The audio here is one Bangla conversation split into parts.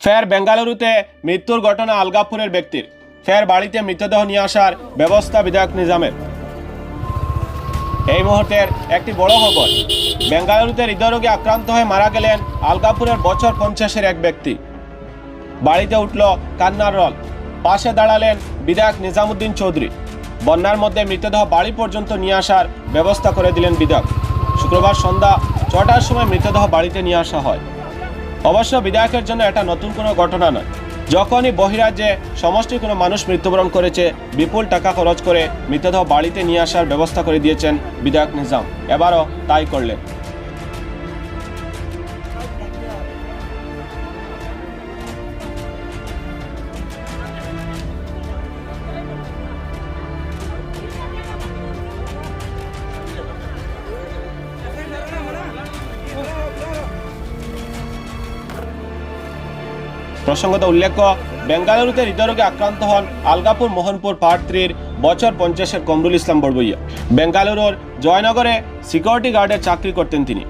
ফের বেঙ্গালুরুতে মৃত্যুর ঘটনা আলগাপুরের ব্যক্তির। ফের বাড়িতে মৃতদেহ নিয়ে আসার ব্যবস্থা বিধায়ক নিজামের। এই মুহূর্তের একটি বড় খবর, বেঙ্গালুরুতে হৃদয়রোগে আক্রান্ত হয়ে মারা গেলেন আলগাপুরের বছর পঞ্চাশের এক ব্যক্তি। বাড়িতে উঠল কান্নার রল। পাশে দাঁড়ালেন বিধায়ক নিজামুদ্দিন চৌধুরী। বন্যার মধ্যে মৃতদেহ বাড়ি পর্যন্ত নিয়ে আসার ব্যবস্থা করে দিলেন বিধায়ক। শুক্রবার সন্ধ্যা ছটার সময় মৃতদেহ বাড়িতে নিয়ে আসা হয়। অবশ্য বিধায়কের জন্য এটা নতুন কোনো ঘটনা নয়। যখনই বহিরাজ্যে সমষ্টি কোনো মানুষ মৃত্যুবরণ করেছে, বিপুল টাকা খরচ করে মৃতদেহ বাড়িতে নিয়ে আসার ব্যবস্থা করে দিয়েছেন বিধায়ক নিজাম। এবারও তাই করলেন। প্রসঙ্গত উল্লেখ্য, বেঙ্গালুরুতে হৃদয়রোগে আক্রান্ত হন আলগাপুর মোহনপুর পার্ট্রির বছর পঞ্চাশের কমরুল ইসলাম বড়বইয়া বেঙ্গালুরুর জয়নগরে সিকিউরিটি গার্ডের চাকরি করতেন তিনি।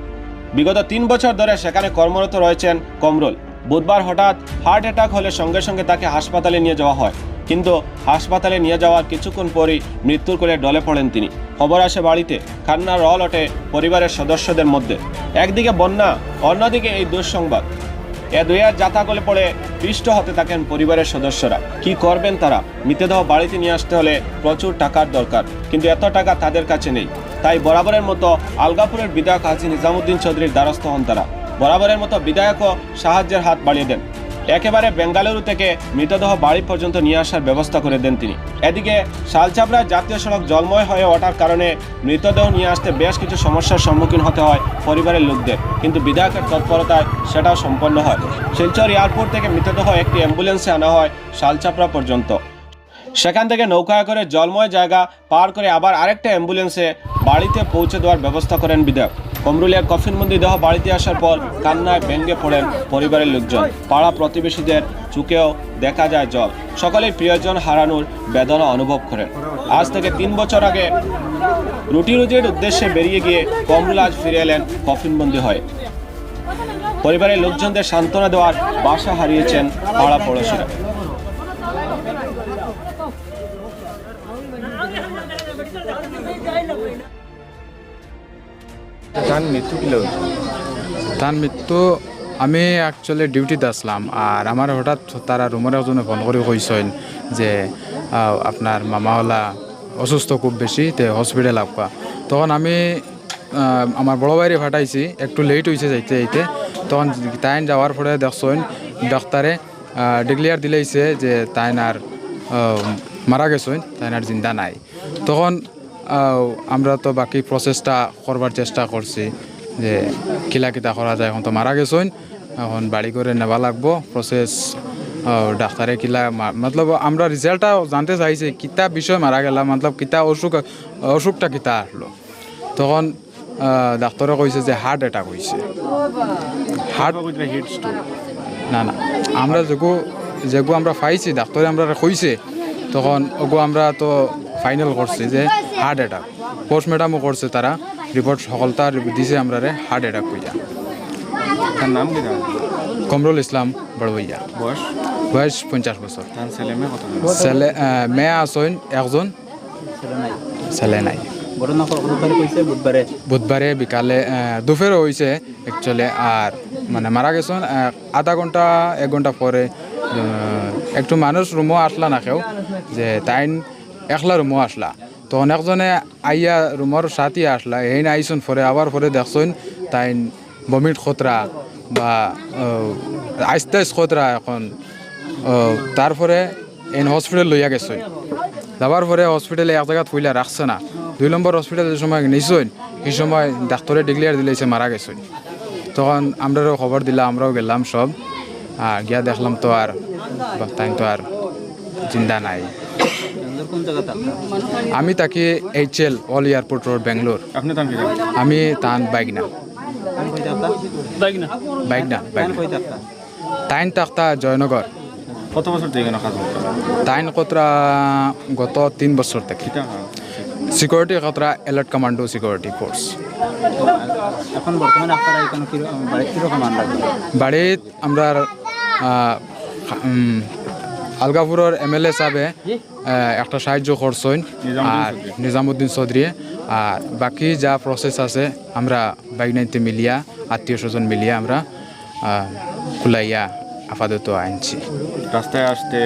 বিগত তিন বছর ধরে সেখানে কর্মরত রয়েছেন কমরুল। বুধবার হঠাৎ হার্ট অ্যাটাক হলে সঙ্গে সঙ্গে তাকে হাসপাতালে নিয়ে যাওয়া হয়। কিন্তু হাসপাতালে নিয়ে যাওয়ার কিছুক্ষণ পরই মৃত্যুর কোলে ডলে পড়েন তিনি। খবর আসে বাড়িতে কান্নার রল ওঠে পরিবারের সদস্যদের মধ্যে। একদিকে বন্যা, অন্যদিকে এই দুঃসংবাদ। এ দুয়ার যাতা করে পড়ে পিষ্ট হতে থাকেন পরিবারের সদস্যরা। কি করবেন তারা? মৃতদেহ বাড়িতে নিয়ে আসতে হলে প্রচুর টাকার দরকার, কিন্তু এত টাকা তাদের কাছে নেই। তাই বরাবরের মতো আলগাপুরের বিধায়ক হাজি নিজামুদ্দিন চৌধুরীর দ্বারস্থ হন তারা। বরাবরের মতো বিধায়কও সাহায্যের হাত বাড়িয়ে দেন। একেবারে বেঙ্গালুরু থেকে মৃতদেহ বাড়ি পর্যন্ত নিয়ে আসার ব্যবস্থা করে দেন তিনি। এদিকে শালচাপড়া জাতীয় সড়ক জলময় হয়ে ওঠার কারণে মৃতদেহ নিয়ে আসতে বেশ কিছু সমস্যার সম্মুখীন হতে হয় পরিবারের লোকদের। কিন্তু বিধায়কের তৎপরতায় সেটাও সম্পন্ন হয়। শিলচর এয়ারপোর্ট থেকে মৃতদেহ একটি অ্যাম্বুলেন্সে আনা হয় শালচাপড়া পর্যন্ত। সেখান থেকে নৌকায় করে জলময় জায়গা পার করে আবার আরেকটা অ্যাম্বুলেন্সে বাড়িতে পৌঁছে দেওয়ার ব্যবস্থা করেন বিধায়ক। কমরুলিয়ার কফিনবন্দি দেহ বাড়িতে আসার পর কান্নায় ব্যঙ্গে পড়েন পরিবারের লোকজন। পাড়া প্রতিবেশীদের চুকেও দেখা যায় জল। সকলেই প্রিয়জন হারানোর বেদনা অনুভব করেন। আজ থেকে তিন বছর আগে রুটি রুজির উদ্দেশ্যে বেরিয়ে গিয়ে কমরুল আজ ফিরে এলেন কফিনবন্দি হয়ে। পরিবারের লোকজনদের সান্ত্বনা দেওয়ার বাসা হারিয়েছেন পাড়া পড়োশিরা। তার মৃত্যু কিলো তার মৃত্যু আমি অ্যাকচুয়ালি ডিউটিতে আসলাম আর আমার হঠাৎ তারা রুমের একজনে ফোন করে কইসেন যে আপনার মামাওয়ালা অসুস্থ খুব বেশি তে হসপিটাল আপকা তখন আমি আমার বড় বাইরে ফাটাইছি একটু লেট হয়েছে যাইতে যাইতে। তখন তাইন যাওয়ার পরে দেখছেন ডাক্তারে ডিক্লিয়ার দিলেইছে যে তাইন আর মারা গেছেন তাইন আর জিন্দা নাই। তখন আমরা তো বাকি প্রসেসটা করবার চেষ্টা করছি যে কিলা কিতা করা যায়, এখন তো মারা গেছেন এখন বাড়ি করে নেওয়া লাগবো প্রসেস ডাক্তারে কিলা মতলব আমরা রেজাল্টটা জানতে চাইছি, কিতা বিষয় মারা গেলা, মতলব কিতা অসুখ, অসুখটা কিতা আসলো। তখন ডাক্তারে কইছে যে হার্ট অ্যাটাক হয়েছে হার্ট না না, আমরা যেগু যেগু আমরা পাইছি ডাক্তারে আমরা কইছে তখন ওগু আমরা তো ফাইনাল করছি যে হার্ট অ্যাটাক পোস্টমর্টমও করছে তারা। রিপোর্ট সকলটা দিছে আমরা রে হার্ট অ্যাটাক কইয়া তার নাম কি কমরুল ইসলাম বড়বইয়া বয়স? বয়স পঞ্চাশ বছর। ছেলে মেয়ে আসইন একজন। ছেলে নাই। বুধবারে বুধবারে। বিকালে দুপুরে হয়েছে অ্যাকচুয়ালি আর মানে মারা গেছেন আধা ঘণ্টা এক ঘণ্টা পরে একটু মানুষ রুমও আসলা না কেউ। যে তাইন একলা রুমও আসলা। তখন একজনে আইয়া রুমর সাথী আসলা এই না আইসন ফরে আবার পরে দেখছেন তাইন বমিট খতরা বা আস্তে খতরা এখন তারপরে এন হসপিটাল লইয়া গেছেন যাবার পরে হসপিটালে এক জায়গা থইলা রাখছে না। দুই নম্বর হসপিটালে যে সময় নিছইন সেই সময় ডাক্তারে ডিক্লিয়ার দিলেছে মারা গেছেন তখন আমরাও খবর দিলাম আমরাও গেলাম সব আর গিয়া দেখলাম তো আর তাই তো আর জিন্দা নাই আপনাদের কোন জায়গা থাকা আমি তাকে H L all airport road Bangalore. আমি তান বাইক না বাইক না তাইন তাক্তা জয়নগর। কত বছর থেকে না কাজ করতে তাইন কতরা গত তিন বছর থেকে। সিকিউরিটি কতরা অ্যালার্ট কমান্ডো সিকিউরিটি ফোর্স এখন বর্তমানে আপনারা এখানে কীরকম বাড়িত আমরা আলগাপুরের এম এল এ সাহেবে একটা সাহায্য করছেন আর নিজামুদ্দিন চৌধুরী। আর বাকি যা প্রসেস আছে আমরা বাইনাইতে মিলিয়া আত্মীয় স্বজন মিলিয়া আমরা খুলাইয়া আপাতত আনছি। রাস্তায় আসতে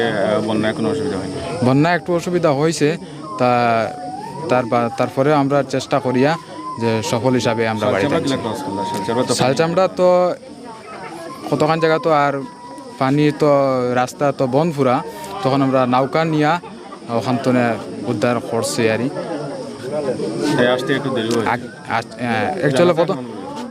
বন্যায় কোনো অসুবিধা হয়নি? বন্যা একটু অসুবিধা হয়েছে তা তার তারপরে আমরা চেষ্টা করিয়া যে সফল হিসাবে আমরা সালচাপড়া তো কতখান জায়গা তো আর পানি তো রাস্তা তো বন্ধ ফুরা তখন আমরা নৌকা নিয়া ওখান উদ্ধার করছি আর আসতে একটু দেরি হয় অ্যাকচুয়ালি কত